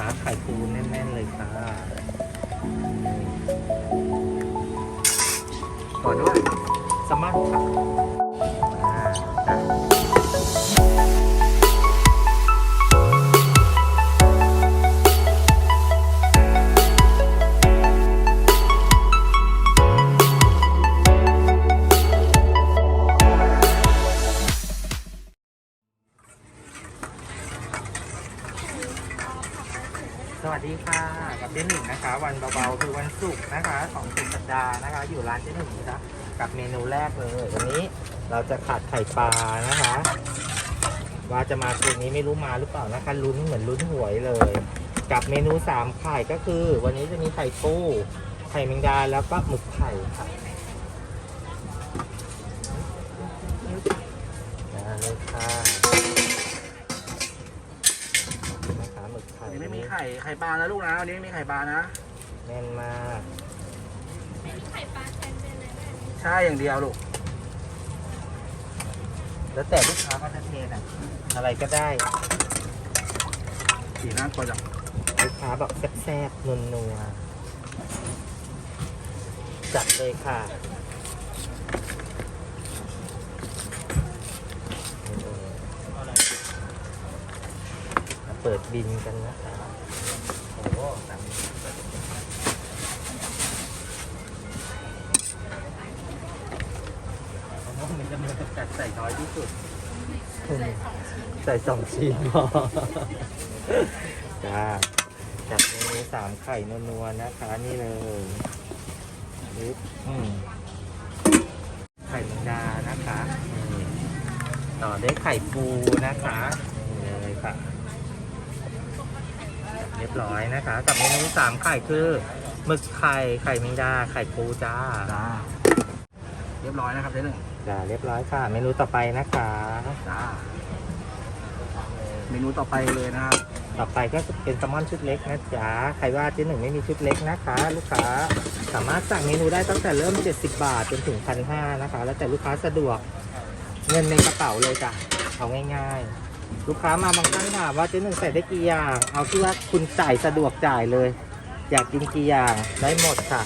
นะคะไข่ปูแน่นๆเลยค่ะต่อด้วยสมัครค่ะ ศุกร์นะคะของสุดสัปดาห์นะคะ อยู่ร้านเจ๊หนึ่งนะคะกับเมนูแรกเลยวันนี้เราจะขาดไข่ปลานะคะ ว่าจะมาคืนนี้ไม่รู้มาหรือเปล่านะคะลุ้นเหมือนลุ้นหวยเลย กับเมนูสามไข่ก็คือ วันนี้จะมีไข่ปูไข่แมงดาแล้วก็หมึกไข่ค่ะมาเลยค่ะนะคะหมึกไข่วันนี้ไม่มีไข่ไข่ปลานะลูกนะวันนี้ไม่มีไข่ปลานะ แน่นมากใช่อย่างเดียวลูก แล้วแต่ลูกค้าก็จะเทน่ะอะไรก็ได้สีน่ากลัวจังลูกค้าแบบแซ่บๆนัวๆจัดเลยค่ะมาเปิดบินกันนะคะโอ้โหสามผมว่า มันจะมีจัดใส่น้อยที่สุด ใส่สองชิ้นพอจ้าจัดเมนูสามไข่นัวๆนะคะนี่เลยปึ๊บอืมไข่แมงดานะคะนี่ต่อด้วยไข่ปูนะคะนี่เลยค่ะ เรียบร้อยนะคะ กับเมนูสามไข่คือหมึกไข่ไข่แมงดาไข่ปูจ้าจ้าเรียบร้อยนะครับเจ๊หนึ่ง จ้าเรียบร้อยค่ะ เมนูต่อไปนะคะจ้าเมนูต่อไปเลยนะครับ ต่อไปก็จะเป็นแซลมอนชุดเล็กนะจ๊ะใครว่าเจ๊หนึ่งไม่มีชุดเล็กนะคะ ลูกค้าสามารถสั่งเมนูได้ตั้งแต่เริ่ม 70 บาทจนถึงพันห้านะคะ แล้วแต่ลูกค้าสะดวกเงินในกระเป๋าเลยจ้ะเอาง่าย ๆ ลูกค้ามาบางท่านถามว่าเจ๊หนึ่งใส่ได้กี่อย่าง เอาที่ว่าคุณจ่ายสะดวกจ่ายเลย อยากกินกี่อย่างได้หมดค่ะ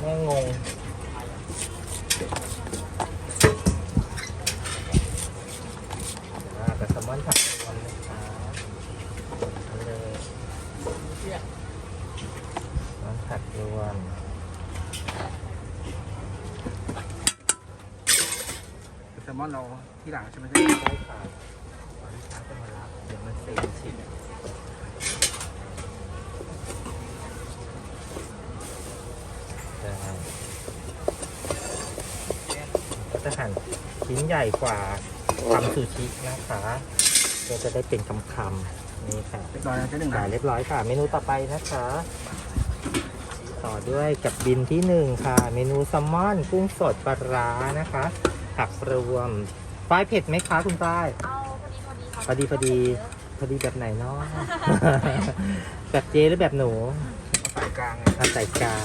แม่งง อ่าแต่แซลมอนผัดรวมนะคะเอาเลยแซลมอนผัดรวมแซลมอนเราที่หลังใช่ไหมเจ๊ได้ค่ะตอนลูกค้าจะมารับเดี๋ยวมันเซ็งฉิบได้ก็จะหั่นชิ้นใหญ่กว่าทำซูชินะคะ ก็จะได้เป็นคำๆนี่ค่ะเรียบร้อยนะเจ๊หนึ่งจ่านะยเรียบร้อยค่ะ เมนูต่อไปนะคะ ต่อด้วยกับบินที่หนึ่งค่ะ เมนูแซลมอนกุ้งสดปลาร้านะคะผักรวมฝ้ายเผ็ดไหมคะคุณฝ้าย เอาพอดีพอดีค่ะพอดีพอดีพอดีแบบไหนเนาะ แบบเจหรือแบบหนู สายกลางไงเอาใส่กลาง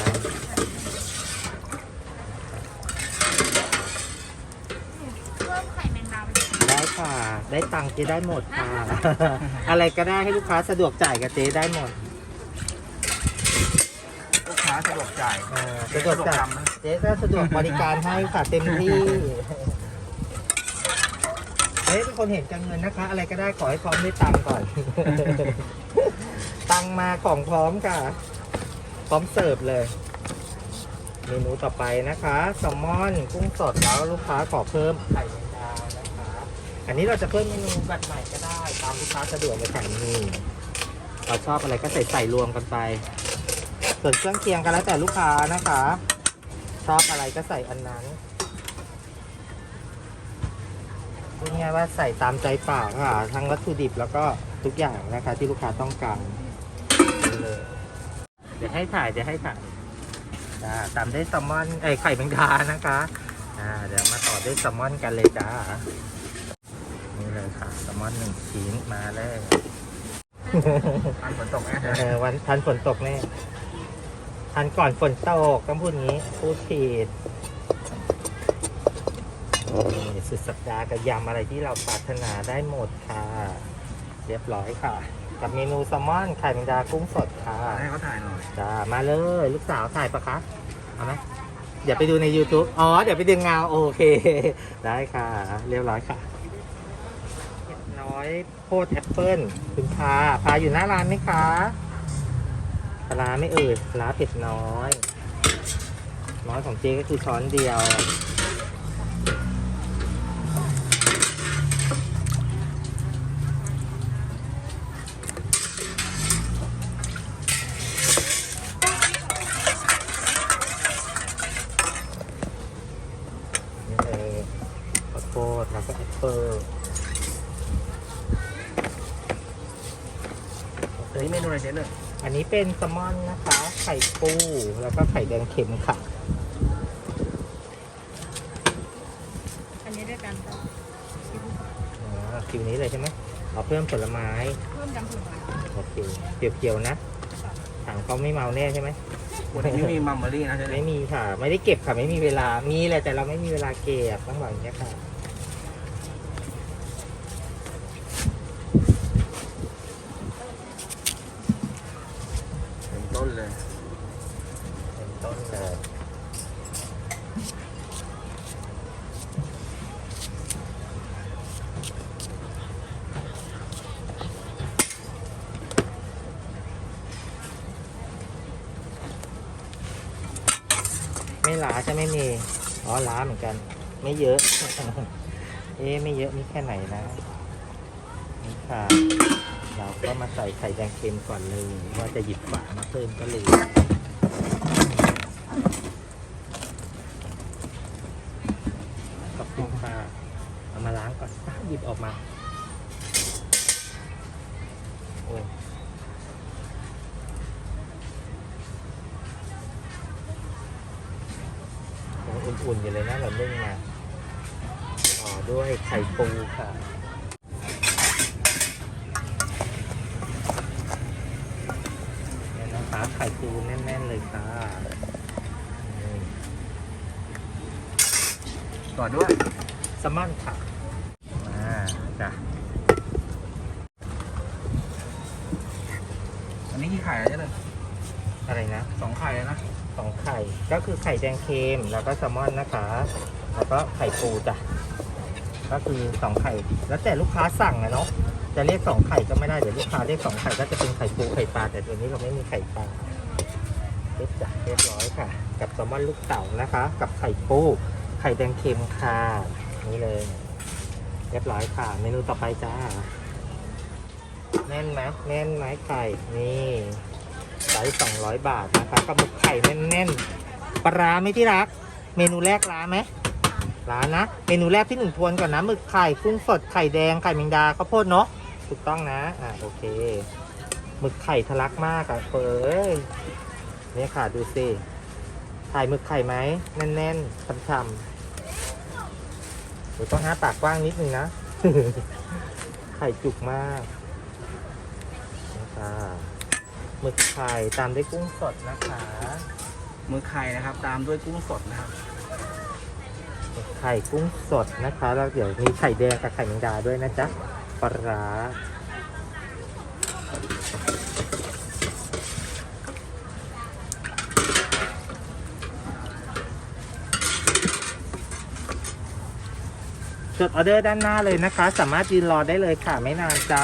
เพิ่มไข่แมงดาไปเลย ได้ ค่ะ ได้ตังค์เจได้หมดค่ะ อะไรก็ได้ให้ลูกค้าสะดวกจ่ายกับเจได้หมดลูกค้าสะดวกจ่ายเออสะดวกจ่ายทำนะเจ๊ก็สะดวกบริการให้ค่ะเต็มที่เจ๊เป็นคนเห็นจังเงินนะคะ อะไรก็ได้ขอให้พร้อมด้วยตังค์ก่อน ตังค์มาของพร้อมค่ะ พร้อมเสิร์ฟเลย เมนูต่อไปนะคะแซลมอนกุ้งสดแล้วลูกค้าขอเพิ่มไข่แมงดานะคะ อันนี้เราจะเพิ่มเมนูแบบใหม่ก็ได้ ตามลูกค้าสะดวกเลยค่ะนี่เราชอบอะไรก็ใส่ใส่รวมกันไป ส่วนเครื่องเคียงกันแล้วแต่ลูกค้านะคะ ชอบอะไรก็ใส่อันนั้นพูดง่ายว่าใส่ตามใจปากค่ะ ทั้งวัตถุดิบแล้วก็ทุกอย่างนะคะ ที่ลูกค้าต้องการเลยเดี๋ยวให้ถ่ายเดี๋ยวให้ถ่ายตามด้วยแซลมอนไอไข่แมงดานะคะอ่าเดี๋ยวมาต่อด้วยแซลมอนกันเลยจ้า เลยค่ะแซลมอนหนึ่งชิ้นมาเลยทานฝนตกไหมเออวันทันฝนตกแน่ทานก่อนฝนตกต้องพูดงี้พูดผิดนี่สุดสัปดาห์กับยำอะไรที่เราปรารถนาได้หมดค่ะ เรียบร้อยค่ะ กับเมนูแซลมอนไข่แมงดากุ้งสดค่ะให้เขาถ่ายหน่อยจ้ามาเลย ลูกสาวถ่ายปะคะเอาไหมเดี๋ยวไปดูใน YouTube อ๋อ เดี๋ยวไปดึงเงา โอเค ได้ค่ะ เรียบร้อยค่ะเห็ดน้ อยโพดแอปเปิลคุณพาพาอยู่หน้าร้านไหมคะปลาร้าไม่เอ่ยปลาร้าเผ็ดน้อย น้อยของเจ๊ก็คือช้อนเดียวนี่เลยข้าวโพดแล้วก็แอปเปิล นนี้เมนูอะไรเจ๊เลยอันนี้เป็นแซลมอนนะคะ ไข่ปูแล้วก็ไข่แดงเค็มค่ะ อันนี้ด้วยกันก็อ๋อคิวนี้เลยใช่ไหมเอาเพิ่มผลไม้ เพิ่มยำผลไม้โอเคเปรี้ยวๆนะถามเขาไม่เมาแน่ใช่ไหมวันนี้มีมัมเบอรี่นะเจ๊เลไม่ยมีค่ะ ไม่ได้เก็บค่ะ ไม่มีเวลา มีแหละแต่เราไม่มีเวลาเก็บต้องบอกอย่างนี้ยค่ะ เป็นต้นเลย เป็นต้นเลย ไม่ล้าจะไม่มีอ๋อล้าเหมือนกัน ไม่เยอะ เอ๊ะไม่เยอะนี่แค่ไหนนะนี่ค่ะ เราก็มาใส่ไข่แดงเค็มก่อนเลยว่าจะหยิบฝามาเพิ่มก็เลยขอบคุณค่ะเอามาล้างก่อนหยิบออกมา โอ้ยยัง อุ่นๆอยู่เลยนะเรานึ่งมาต่อด้วยไข่ปูค่ะเนี่ยนะคะไข่ปูแน่นๆเลยค่ะนี่ต่อด้วยแซลมอนค่ะมาจ้ะอันนี้กี่ไข่แล้วเจ๊เลยอะไรนะสองไข่แล้วนะสอง ไข่ ก็คือไข่แดงเค็มแล้วก็แซลมอนนะคะ แล้วก็ไข่ปูจ้ะ ก็คือสองไข่ แล้วแต่ลูกค้าสั่งนะเนาะ จะเรียกสองไข่ก็ไม่ได้ เดี๋ยวลูกค้าเรียกสองไข่ก็จะเป็นไข่ปูไข่ปลา แต่ตัวนี้เราไม่มีไข่ปลาเรียบจ้ะเรียบร้อยค่ะ กับแซลมอนลูกเต๋านะคะ กับไข่ปู ไข่แดงเค็มค่ะ นี่เลย เรียบร้อยค่ะ เมนูต่อไปจ้า แน่นไหมแน่นไหมไข่ นี่ ไซส์สองร้อยบาทนะคะกับหมึกไข่แน่นๆปลาร้าไม่ที่รัก เมนูแรกร้านไหมร้านนะ เมนูแรกที่หนึ่งทวนก่อนนะหมึกไข่กุ้งสดไข่แดงไข่แมงดาข้าวโพดเนาะถูกต้องนะอ่าโอเคหมึกไข่ทะลักมากอะเอ้ยเนี่ยค่ะดูสิถ่ายหมึกไข่ไหมแน่นๆช่ำๆเดี๋ยวต้องหาปากกว้างนิดนึงนะไข่จุกมากนะคะ หมึกไข่ตามด้วยกุ้งสดนะคะมือไข่นะครับ ตามด้วยกุ้งสดนะครับหมึกไข่กุ้งสดนะคะแล้วเดี๋ยวมีไข่แดงกับไข่แมงดาด้วยนะจ๊ะปลาร้าจดออเดอร์ด้านหน้าเลยนะคะ สามารถยืนรอได้เลยค่ะ ไม่นานจ้า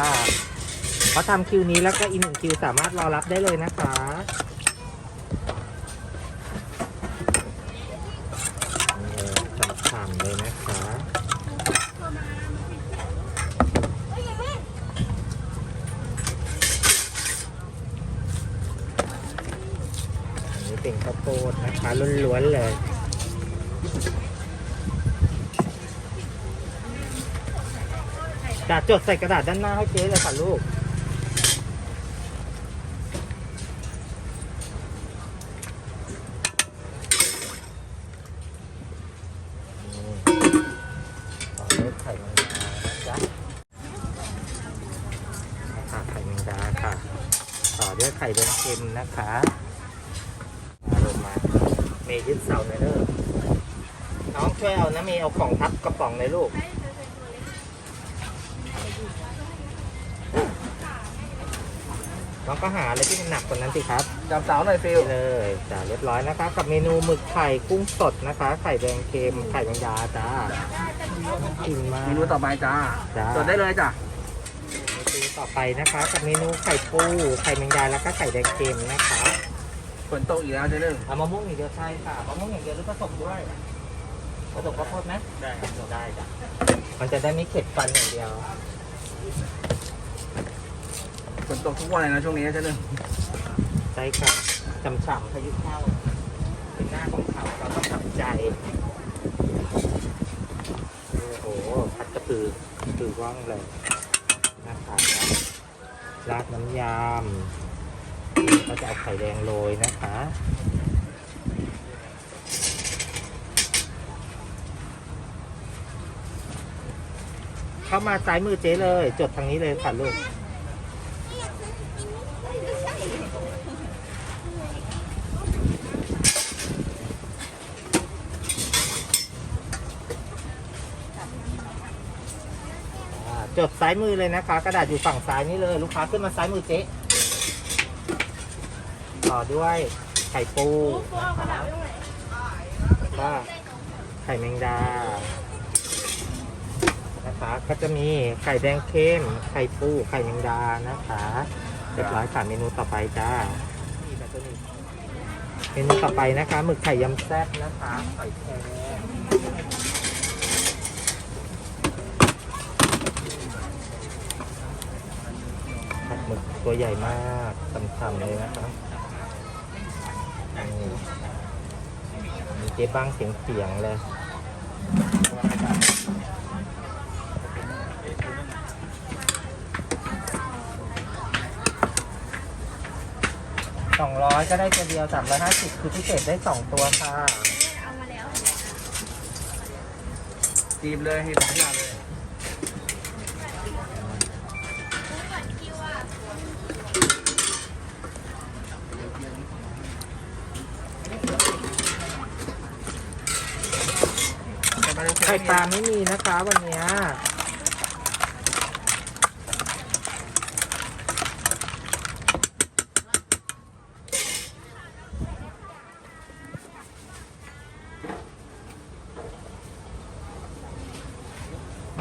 เพราทำคิวนี้แล้วก็อีกหนึ่งคิวสามารถรอรับได้เลยนะคะนี่เลยฉ่ำๆเลยนะคะอันนี้เป็นข้าวโพดนะคะล้วนๆเลยจะจดใส่กระดาษด้านหน้าให้เจ๊เลยค่ะลูก ต่อด้วยไข่แมงดานะจ๊ะค่ะไข่แมง ดาค่ะต่อด้วยไข่แดงเค็มนะคะมาเมย์ยึดเสาหน่อยเด้อน้องช่วยเอานะเมย์เอาของทับกระป๋องเลยลูกน้องก็หาอะไรที่มันหนักกว่านั้นสิครับจับสาวหน่อยฟิลนี่เลยจ้าเรียบร้อยนะคะ กับเมนูหมึกไข่กุ้งสดนะคะ ไข่แดงเค็มไข่แมงดาจ้ากินมากเมนูต่อไปจ้าจ้า จดได้เลยจ้ะ เมนูต่อไปนะคะกับเมนูไข่ปูไข่แมงดาแล้วก็ไข่แดงเค็มนะคะฝนตกอีกแล้วเจ๊หนึ่งเอามะม่วงอย่างเดียวใช่ค่ะมะม่วงอย่างเดียวหรือผสมด้วยผสมข้าวโพดไหมได้ได้จ้ะมันจะได้ไม่เข็ดฟันอย่างเดียวฝนตกทุกวันเลยนะช่วงนี้เจ๊หนึ่งใช่ค่ะฉ่ำๆพายุเข้าเป็นหน้าของเขาเราต้องทำใจโอ้โหพัดกระปือปือว่องเลยนะคะ ราดน้ำยำก็จะเอาไข่แดงโรยนะคะเข้ามาซ้ายมือเจ๊เลย จดทางนี้เลยค่ะลูก จดซ้ายมือเลยนะคะ กระดาษอยู่ฝั่งซ้ายนี่เลยลูกค้าขึ้นมาซ้ายมือเจ๊ต่อด้วยไข่ปูนะคะก็ไข่แมงดานะคะก็จะมีไข่แดงเค็มไข่ปูไข่แมงดานะคะเรียบร้อยค่ะเมนูต่อไปจ้าเมนูต่อไปนะคะหมึกไข่ยำแซ่บนะคะไข่แครงผัด หมึกตัวใหญ่มากฉ่ำๆเลยนะคะนี่มีเจ๊บ้างเสียงๆเลยสองร้อยก็ได้ตัวเดียวสามร้อยห้าสิบคือพิเศษได้สองตัวค่ะจีบเลยให้สองอย่างเลย ข่ปลาไม่มีนะคะวันเนี้ย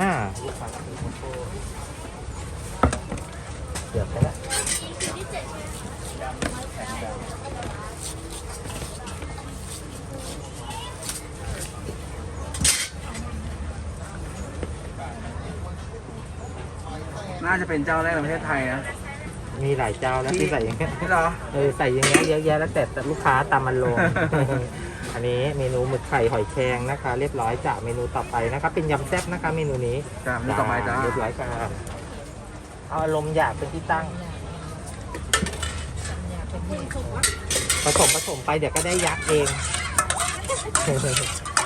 อ่าลูกค้าซื้อโกโก้เดี๋ยวไปละ น่าจะเป็นเจ้าแรกในประเทศไทยนะมีหลายเจ้าแล้วที่ใส่อย่างเงี้ยนี่เหรอ เออใส่อย่างเงี้ยเยอะแยะแล้วแต่ลูกค้าตามมันลง อันนี้เมนูหมึกไข่หอยแครงนะคะ เรียบร้อยจากเมนูต่อไปนะคะเป็นยำแซ่บนะคะ เมนูนี้จ้าเมนูต่อไปจ้าเรียบร้อยค่ะเอาอารมณ์อยากเป็นที่ตั้ง ผสมผสมไปเดี๋ยวก็ได้ยักษ์เอง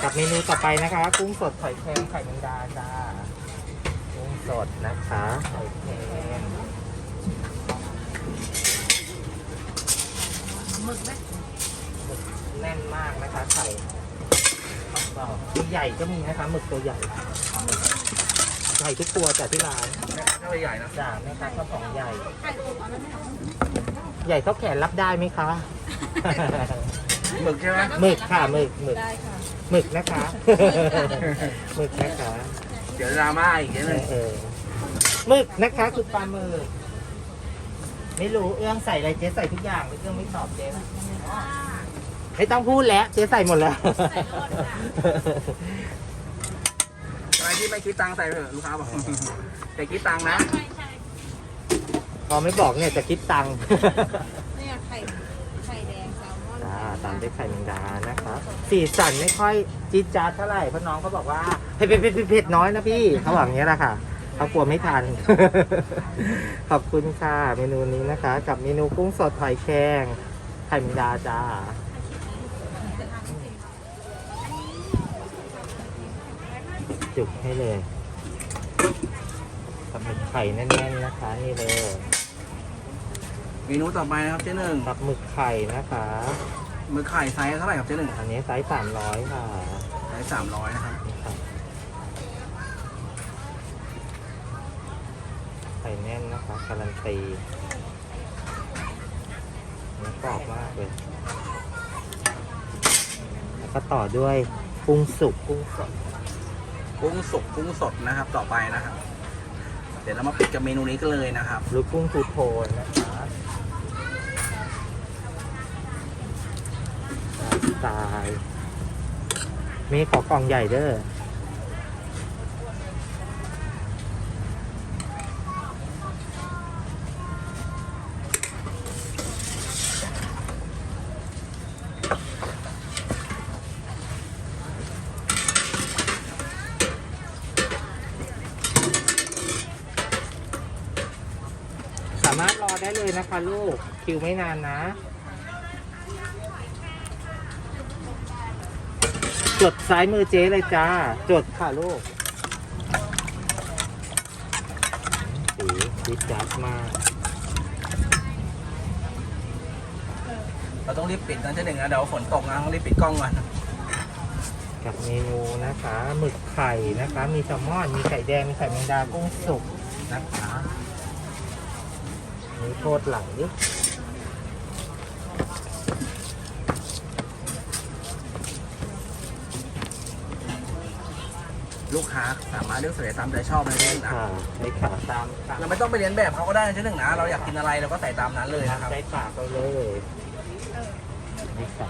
กับเมนูต่อไปนะคะ กุ้งสดหอยแครงไข่แมงดาจ้ากุ้ง สดนะคะหอยแครงหมึกไหมแน่นมากนะคะไข่ตัวใหญ่ก็มีนะคะหมึกตัวใหญ่ใหญ่ทุกตัวจากที่ร้านเจ้าใหญ่นะจ้าแม่ค้าชอบของใหญ่ไข่ตุ๋นเอาแล้วไหมคะใหญ่เท่าแขนรับได้ไหมคะ หมึกใช่ไหมหมึกค่ะหมึกหมึกได้ค่ะหมึกนะคะหมึกนะคะ เดี๋ยวดราม่าอีกนิดนึงเออหมึกนะคะคือปลาหมึกไม่รู้เอื้องใส่อะไรเจ๊ใส่ทุกอย่างไม่เอื้องไม่ตอบเจ๊ไม่ต้องพูดแล้วเจ๊ใส่หมดแล้วอะไรที่ไม่คิดตังค์ใส่ไปเถอะลูกค้าบอกแต่คิดตังค์นะใช่ใช่พอไม่บอกเนี่ยจะคิดตังค์ เนี่ยไข่ไข่แดงแซลมอน จ้า ตามด้วยไข่แมงดานะคะสีสันไม่ค่อยจี๊ดจ๊าดเท่าไหร่เพราะน้องเขาบอกว่าเผ็ดเผ็ดเผ็ดเผ็ดเผ็ดน้อยนะพี่เขาบอกอย่างนี้ยแหละค่ะเขากลัวไม่ทัน ขอบคุณค่ะเมนูนี้นะคะ กับเมนูกุ้งสดหอยแครงไข่แมงดาจ้าจุกให้เลยกับหมึกไข่แน่นๆนะคะนี่เลย เมนูต่อไปนะครับเจ๊หนึ่ง กับหมึกไข่นะคะ มือไข่ไซส์เท่าไหร่ครับเจ๊หนึ่งอันนี้ไซส์สามร้อยค่ะไซส์สามร้อยนะครับนี่ค่ะไข่แน่นนะคะการันตีเนื้อกรอบมากเลยแล้วก็ต่อด้วยกุ้งสุกกุ้งสดกุ้งสุกกุ้งสดนะครับ ต่อไปนะครับ เดี๋ยวเรามาปิดกับเมนูนี้กันเลยนะครับหรือกุ้งทูโทนนะคะ ตล์มีขอกล่องใหญ่เด้อสามารถรอได้เลยนะคะลูก คิวไม่นานนะ จดซ้ายมือเจ๊เลยจ้า จดค่ะลูกสีดิจัดมากเราต้องรีบปิดนะเจ๊หนึ่งนะเดี๋ยวฝนตกนะต้องรีบปิดกล้องก่อนกับเมนูนะคะหมึกไข่นะคะ มีแซลมอนมีไข่แดงมีไข่แมงดากุ้งสุกนะคะมีโทษหลังดิ ลูกค้าสามารถเลือกใส่ตามใจชอบนะเจ๊หนึ่งนะค่ะใช้ขาตามตามเราไม่ต้องไปเรียนแบบเขาก็ได้นะเจ๊หนึ่งนะ เราอยากกินอะไรเราก็ใส่ตามนั้นเลยนะครับ ใช้ปากไปเลยนี่ค่ะ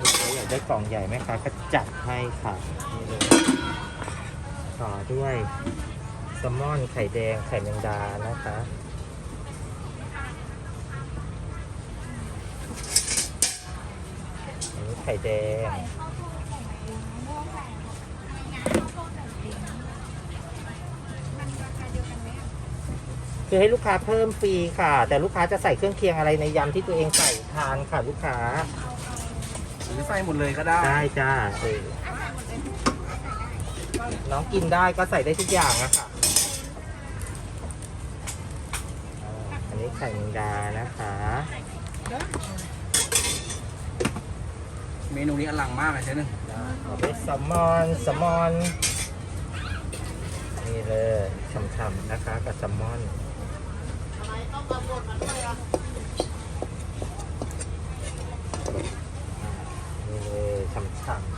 ลูกค้าอยากได้กล่องใหญ่ไหมคะก็จัดให้ค่ะนี่เลยต่อด้วยแซลมอนไข่แดงไข่แมงดานะคะอันนี้ไข่แดงคือให้ลูกค้าเพิ่มฟรีค่ะ แต่ลูกค้าจะใส่เครื่องเคียงอะไรในยำที่ตัวเองใส่ทานค่ะลูกค้าหรือใส่หมดเลยก็ได้ ได้จ้าเออน้องกินได้ก็ใส่ได้ทุกอย่างอะค่ะอ่าอันนี้ไข่แมงดานะคะ เมนูนี้อลังมากเลยเจ๊หนึ่งเอาไปแซลมอนแซลมอนนี่เลยฉ่ำๆนะคะกับแซลมอนนี่เลยฉ่ำๆ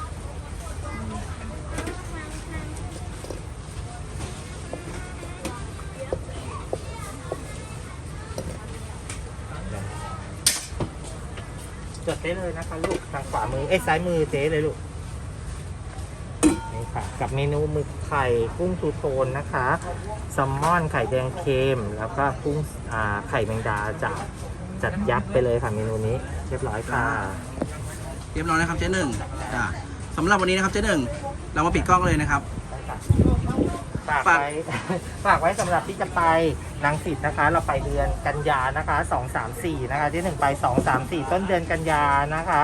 จดได้เลยนะคะลูกทางขวามือเอ้ยซ้ายมือเจ๊เลยลูกนี่ค่ะ กับเมนูหมึกไข่กุ้งทูโทนนะคะแซลมอนไข่แดงเค็มแล้วก็กุ้งอ่าไข่แมงดาจัดจัดยักษ์ไปเลยค่ะเมนูนี้ เรียบร้อยค่ะ เรียบร้อยนะครับเจ๊หนึ่งจ้ะสำหรับวันนี้นะครับเจ๊หนึ่งเรามาปิดกล้องเลยนะครับ ฝาก ไว้ ฝากไว้สำหรับที่จะไปนังสิทธ์นะคะ เราไปเดือนกันยานะคะ 2 3 4 นะคะ ที่หนึ่งไป 2 3 4 ต้นเดือนกันยานะคะ